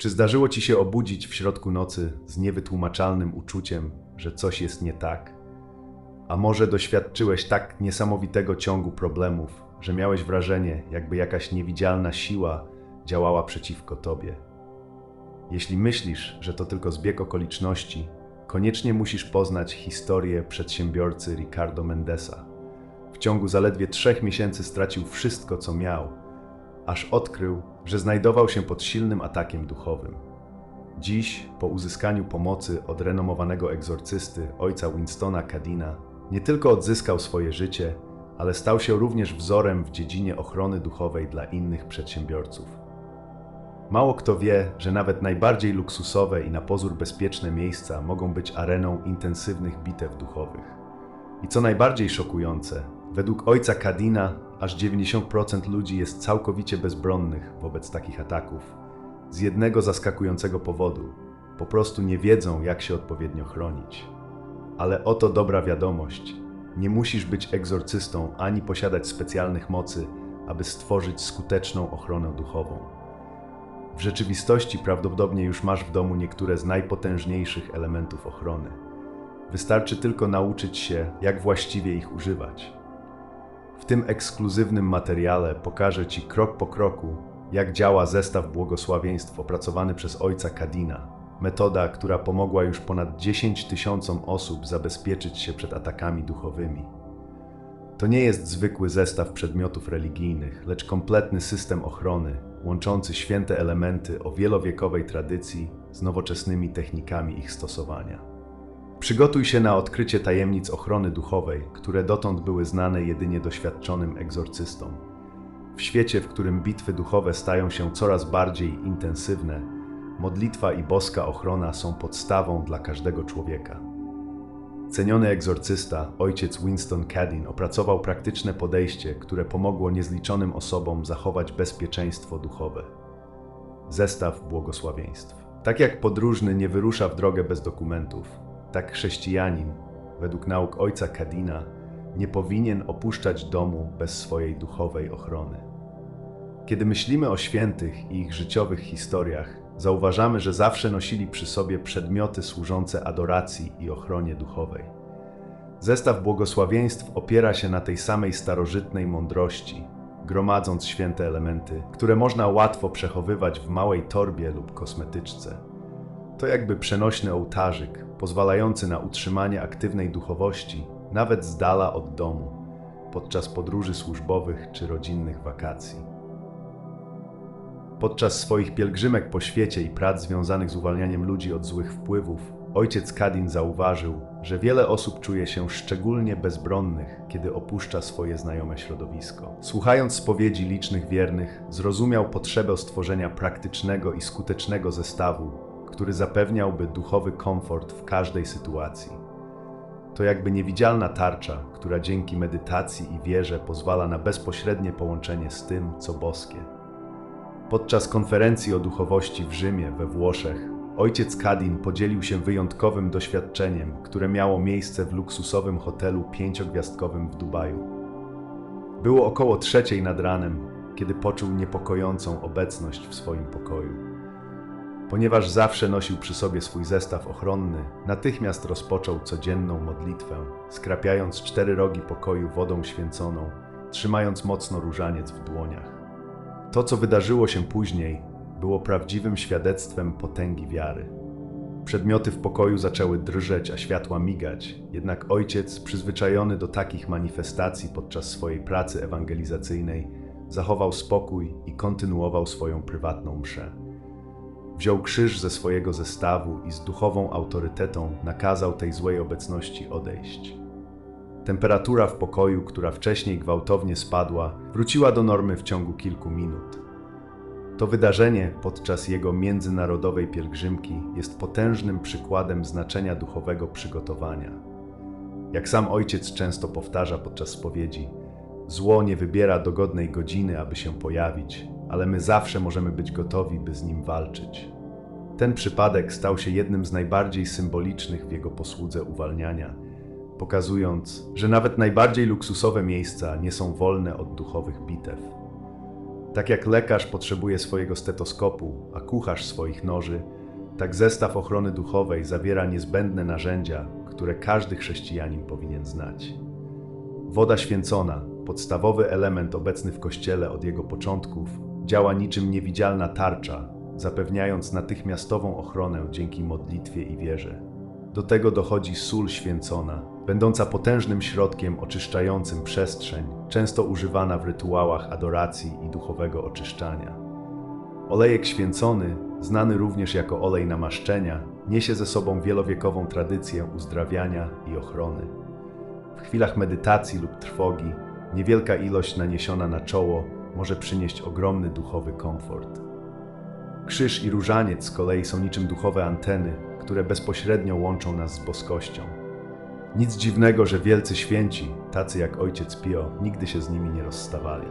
Czy zdarzyło ci się obudzić w środku nocy z niewytłumaczalnym uczuciem, że coś jest nie tak? A może doświadczyłeś tak niesamowitego ciągu problemów, że miałeś wrażenie, jakby jakaś niewidzialna siła działała przeciwko tobie? Jeśli myślisz, że to tylko zbieg okoliczności, koniecznie musisz poznać historię przedsiębiorcy Ricardo Mendesa. W ciągu zaledwie trzech miesięcy stracił wszystko, co miał, aż odkrył, że znajdował się pod silnym atakiem duchowym. Dziś, po uzyskaniu pomocy od renomowanego egzorcysty, ojca Winstona Cadina, nie tylko odzyskał swoje życie, ale stał się również wzorem w dziedzinie ochrony duchowej dla innych przedsiębiorców. Mało kto wie, że nawet najbardziej luksusowe i na pozór bezpieczne miejsca mogą być areną intensywnych bitew duchowych. I co najbardziej szokujące, według ojca Kadina aż 90% ludzi jest całkowicie bezbronnych wobec takich ataków. Z jednego zaskakującego powodu po prostu nie wiedzą, jak się odpowiednio chronić. Ale oto dobra wiadomość: nie musisz być egzorcystą ani posiadać specjalnych mocy, aby stworzyć skuteczną ochronę duchową. W rzeczywistości prawdopodobnie już masz w domu niektóre z najpotężniejszych elementów ochrony. Wystarczy tylko nauczyć się, jak właściwie ich używać. W tym ekskluzywnym materiale pokażę Ci krok po kroku, jak działa zestaw błogosławieństw opracowany przez ojca Kadina. Metoda, która pomogła już ponad 10 tysiącom osób zabezpieczyć się przed atakami duchowymi. To nie jest zwykły zestaw przedmiotów religijnych, lecz kompletny system ochrony, łączący święte elementy o wielowiekowej tradycji z nowoczesnymi technikami ich stosowania. Przygotuj się na odkrycie tajemnic ochrony duchowej, które dotąd były znane jedynie doświadczonym egzorcystom. W świecie, w którym bitwy duchowe stają się coraz bardziej intensywne, modlitwa i boska ochrona są podstawą dla każdego człowieka. Ceniony egzorcysta, ojciec Winston Cadin, opracował praktyczne podejście, które pomogło niezliczonym osobom zachować bezpieczeństwo duchowe. Zestaw błogosławieństw. Tak jak podróżny nie wyrusza w drogę bez dokumentów, tak chrześcijanin, według nauk ojca Kadina, nie powinien opuszczać domu bez swojej duchowej ochrony. Kiedy myślimy o świętych i ich życiowych historiach, zauważamy, że zawsze nosili przy sobie przedmioty służące adoracji i ochronie duchowej. Zestaw błogosławieństw opiera się na tej samej starożytnej mądrości, gromadząc święte elementy, które można łatwo przechowywać w małej torbie lub kosmetyczce. To jakby przenośny ołtarzyk, pozwalający na utrzymanie aktywnej duchowości, nawet z dala od domu, podczas podróży służbowych czy rodzinnych wakacji. Podczas swoich pielgrzymek po świecie i prac związanych z uwalnianiem ludzi od złych wpływów, ojciec Kadin zauważył, że wiele osób czuje się szczególnie bezbronnych, kiedy opuszcza swoje znajome środowisko. Słuchając spowiedzi licznych wiernych, zrozumiał potrzebę stworzenia praktycznego i skutecznego zestawu, który zapewniałby duchowy komfort w każdej sytuacji. To jakby niewidzialna tarcza, która dzięki medytacji i wierze pozwala na bezpośrednie połączenie z tym, co boskie. Podczas konferencji o duchowości w Rzymie, we Włoszech, ojciec Kadin podzielił się wyjątkowym doświadczeniem, które miało miejsce w luksusowym hotelu pięciogwiazdkowym w Dubaju. Było około trzeciej nad ranem, kiedy poczuł niepokojącą obecność w swoim pokoju. Ponieważ zawsze nosił przy sobie swój zestaw ochronny, natychmiast rozpoczął codzienną modlitwę, skrapiając cztery rogi pokoju wodą święconą, trzymając mocno różaniec w dłoniach. To, co wydarzyło się później, było prawdziwym świadectwem potęgi wiary. Przedmioty w pokoju zaczęły drżeć, a światła migać, jednak ojciec, przyzwyczajony do takich manifestacji podczas swojej pracy ewangelizacyjnej, zachował spokój i kontynuował swoją prywatną mszę. Wziął krzyż ze swojego zestawu i z duchową autorytetą nakazał tej złej obecności odejść. Temperatura w pokoju, która wcześniej gwałtownie spadła, wróciła do normy w ciągu kilku minut. To wydarzenie podczas jego międzynarodowej pielgrzymki jest potężnym przykładem znaczenia duchowego przygotowania. Jak sam ojciec często powtarza podczas spowiedzi, zło nie wybiera dogodnej godziny, aby się pojawić, ale my zawsze możemy być gotowi, by z nim walczyć. Ten przypadek stał się jednym z najbardziej symbolicznych w jego posłudze uwalniania, pokazując, że nawet najbardziej luksusowe miejsca nie są wolne od duchowych bitew. Tak jak lekarz potrzebuje swojego stetoskopu, a kucharz swoich noży, tak zestaw ochrony duchowej zawiera niezbędne narzędzia, które każdy chrześcijanin powinien znać. Woda święcona, podstawowy element obecny w Kościele od jego początków, działa niczym niewidzialna tarcza, zapewniając natychmiastową ochronę dzięki modlitwie i wierze. Do tego dochodzi sól święcona, będąca potężnym środkiem oczyszczającym przestrzeń, często używana w rytuałach adoracji i duchowego oczyszczania. Olejek święcony, znany również jako olej namaszczenia, niesie ze sobą wielowiekową tradycję uzdrawiania i ochrony. W chwilach medytacji lub trwogi niewielka ilość naniesiona na czoło może przynieść ogromny duchowy komfort. Krzyż i różaniec z kolei są niczym duchowe anteny, które bezpośrednio łączą nas z boskością. Nic dziwnego, że wielcy święci, tacy jak ojciec Pio, nigdy się z nimi nie rozstawali.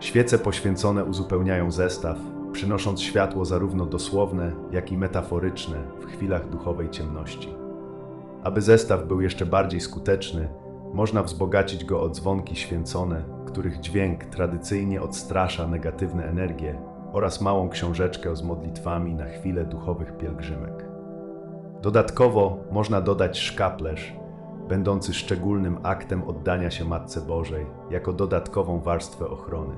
Świece poświęcone uzupełniają zestaw, przynosząc światło zarówno dosłowne, jak i metaforyczne w chwilach duchowej ciemności. Aby zestaw był jeszcze bardziej skuteczny, można wzbogacić go o dzwonki święcone, których dźwięk tradycyjnie odstrasza negatywne energie, oraz małą książeczkę z modlitwami na chwilę duchowych pielgrzymek. Dodatkowo można dodać szkaplerz, będący szczególnym aktem oddania się Matce Bożej, jako dodatkową warstwę ochrony.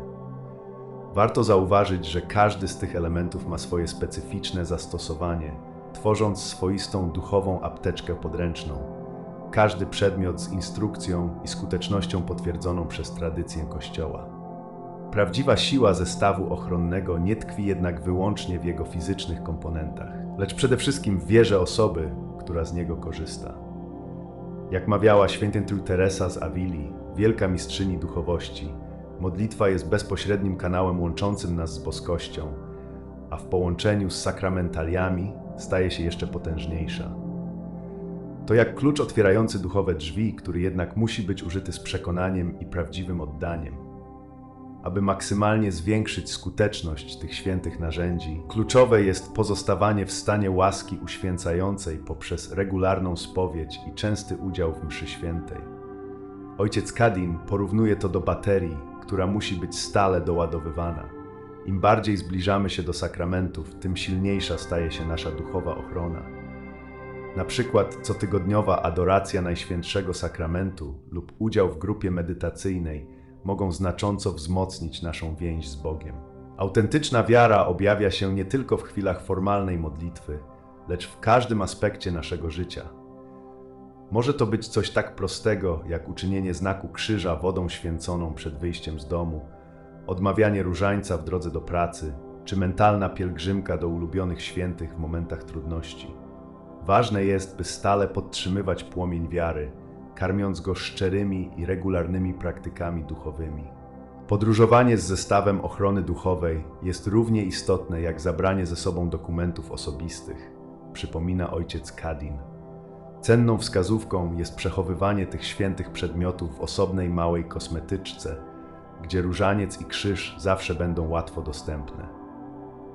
Warto zauważyć, że każdy z tych elementów ma swoje specyficzne zastosowanie, tworząc swoistą duchową apteczkę podręczną. Każdy przedmiot z instrukcją i skutecznością potwierdzoną przez tradycję Kościoła. Prawdziwa siła zestawu ochronnego nie tkwi jednak wyłącznie w jego fizycznych komponentach, lecz przede wszystkim w wierze osoby, która z niego korzysta. Jak mawiała świętym Teresa z Avili, wielka mistrzyni duchowości, modlitwa jest bezpośrednim kanałem łączącym nas z boskością, a w połączeniu z sakramentaliami staje się jeszcze potężniejsza. To jak klucz otwierający duchowe drzwi, który jednak musi być użyty z przekonaniem i prawdziwym oddaniem. Aby maksymalnie zwiększyć skuteczność tych świętych narzędzi, kluczowe jest pozostawanie w stanie łaski uświęcającej poprzez regularną spowiedź i częsty udział w mszy świętej. Ojciec Kadin porównuje to do baterii, która musi być stale doładowywana. Im bardziej zbliżamy się do sakramentów, tym silniejsza staje się nasza duchowa ochrona. Na przykład cotygodniowa adoracja Najświętszego Sakramentu lub udział w grupie medytacyjnej mogą znacząco wzmocnić naszą więź z Bogiem. Autentyczna wiara objawia się nie tylko w chwilach formalnej modlitwy, lecz w każdym aspekcie naszego życia. Może to być coś tak prostego, jak uczynienie znaku krzyża wodą święconą przed wyjściem z domu, odmawianie różańca w drodze do pracy, czy mentalna pielgrzymka do ulubionych świętych w momentach trudności. Ważne jest, by stale podtrzymywać płomień wiary karmiąc go szczerymi i regularnymi praktykami duchowymi. Podróżowanie z zestawem ochrony duchowej jest równie istotne jak zabranie ze sobą dokumentów osobistych, przypomina ojciec Kadin. Cenną wskazówką jest przechowywanie tych świętych przedmiotów w osobnej małej kosmetyczce, gdzie różaniec i krzyż zawsze będą łatwo dostępne.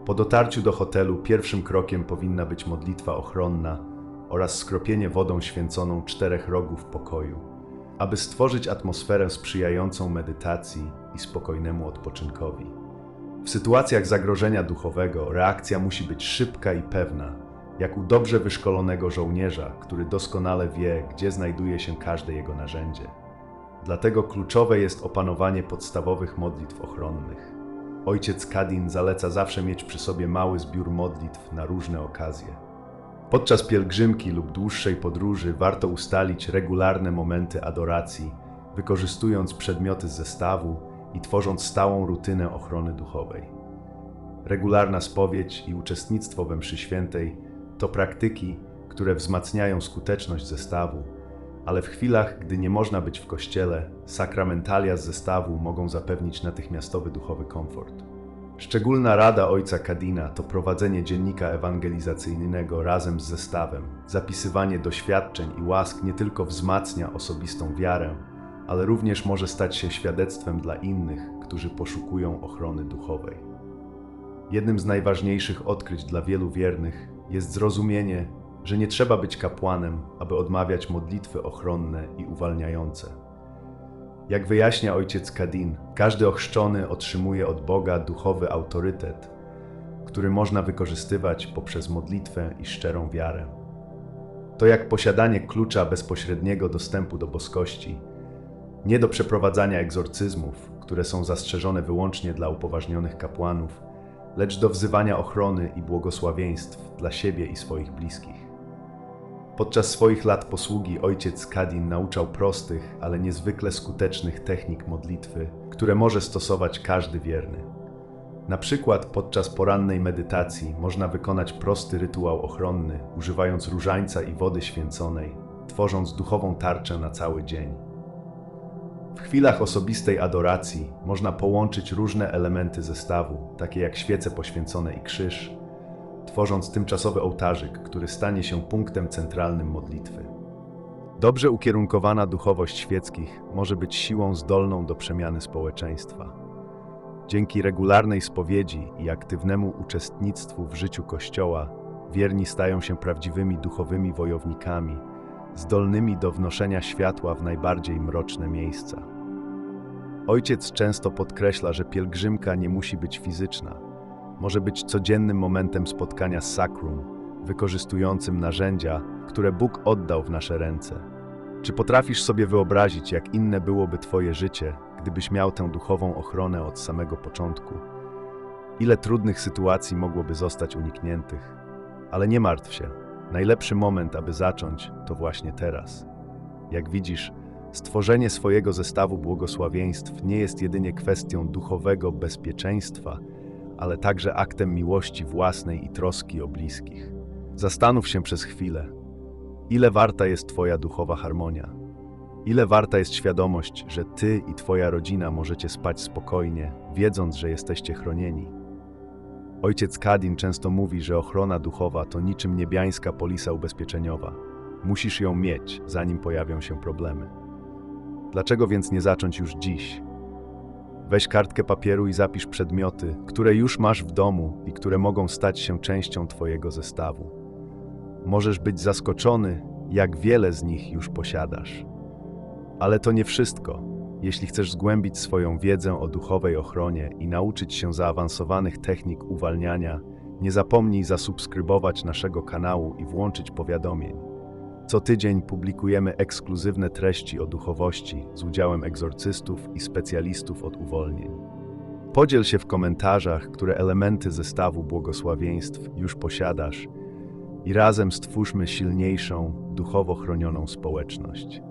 Po dotarciu do hotelu pierwszym krokiem powinna być modlitwa ochronna oraz skropienie wodą święconą czterech rogów pokoju, aby stworzyć atmosferę sprzyjającą medytacji i spokojnemu odpoczynkowi. W sytuacjach zagrożenia duchowego reakcja musi być szybka i pewna, jak u dobrze wyszkolonego żołnierza, który doskonale wie, gdzie znajduje się każde jego narzędzie. Dlatego kluczowe jest opanowanie podstawowych modlitw ochronnych. Ojciec Kadin zaleca zawsze mieć przy sobie mały zbiór modlitw na różne okazje. Podczas pielgrzymki lub dłuższej podróży warto ustalić regularne momenty adoracji, wykorzystując przedmioty z zestawu i tworząc stałą rutynę ochrony duchowej. Regularna spowiedź i uczestnictwo we mszy świętej to praktyki, które wzmacniają skuteczność zestawu, ale w chwilach, gdy nie można być w kościele, sakramentalia z zestawu mogą zapewnić natychmiastowy duchowy komfort. Szczególna rada ojca Kadina to prowadzenie dziennika ewangelizacyjnego razem z zestawem. Zapisywanie doświadczeń i łask nie tylko wzmacnia osobistą wiarę, ale również może stać się świadectwem dla innych, którzy poszukują ochrony duchowej. Jednym z najważniejszych odkryć dla wielu wiernych jest zrozumienie, że nie trzeba być kapłanem, aby odmawiać modlitwy ochronne i uwalniające. Jak wyjaśnia ojciec Kadin, każdy ochrzczony otrzymuje od Boga duchowy autorytet, który można wykorzystywać poprzez modlitwę i szczerą wiarę. To jak posiadanie klucza bezpośredniego dostępu do boskości, nie do przeprowadzania egzorcyzmów, które są zastrzeżone wyłącznie dla upoważnionych kapłanów, lecz do wzywania ochrony i błogosławieństw dla siebie i swoich bliskich. Podczas swoich lat posługi ojciec Kadin nauczał prostych, ale niezwykle skutecznych technik modlitwy, które może stosować każdy wierny. Na przykład podczas porannej medytacji można wykonać prosty rytuał ochronny, używając różańca i wody święconej, tworząc duchową tarczę na cały dzień. W chwilach osobistej adoracji można połączyć różne elementy zestawu, takie jak świece poświęcone i krzyż, tworząc tymczasowy ołtarzyk, który stanie się punktem centralnym modlitwy. Dobrze ukierunkowana duchowość świeckich może być siłą zdolną do przemiany społeczeństwa. Dzięki regularnej spowiedzi i aktywnemu uczestnictwu w życiu Kościoła, wierni stają się prawdziwymi duchowymi wojownikami, zdolnymi do wnoszenia światła w najbardziej mroczne miejsca. Ojciec często podkreśla, że pielgrzymka nie musi być fizyczna. Może być codziennym momentem spotkania z sakrum, wykorzystującym narzędzia, które Bóg oddał w nasze ręce. Czy potrafisz sobie wyobrazić, jak inne byłoby Twoje życie, gdybyś miał tę duchową ochronę od samego początku? Ile trudnych sytuacji mogłoby zostać unikniętych? Ale nie martw się. Najlepszy moment, aby zacząć, to właśnie teraz. Jak widzisz, stworzenie swojego zestawu błogosławieństw nie jest jedynie kwestią duchowego bezpieczeństwa, ale także aktem miłości własnej i troski o bliskich. Zastanów się przez chwilę, ile warta jest Twoja duchowa harmonia. Ile warta jest świadomość, że Ty i Twoja rodzina możecie spać spokojnie, wiedząc, że jesteście chronieni. Ojciec Kadin często mówi, że ochrona duchowa to niczym niebiańska polisa ubezpieczeniowa. Musisz ją mieć, zanim pojawią się problemy. Dlaczego więc nie zacząć już dziś? Weź kartkę papieru i zapisz przedmioty, które już masz w domu i które mogą stać się częścią Twojego zestawu. Możesz być zaskoczony, jak wiele z nich już posiadasz. Ale to nie wszystko. Jeśli chcesz zgłębić swoją wiedzę o duchowej ochronie i nauczyć się zaawansowanych technik uwalniania, nie zapomnij zasubskrybować naszego kanału i włączyć powiadomień. Co tydzień publikujemy ekskluzywne treści o duchowości z udziałem egzorcystów i specjalistów od uwolnień. Podziel się w komentarzach, które elementy zestawu błogosławieństw już posiadasz i razem stwórzmy silniejszą, duchowo chronioną społeczność.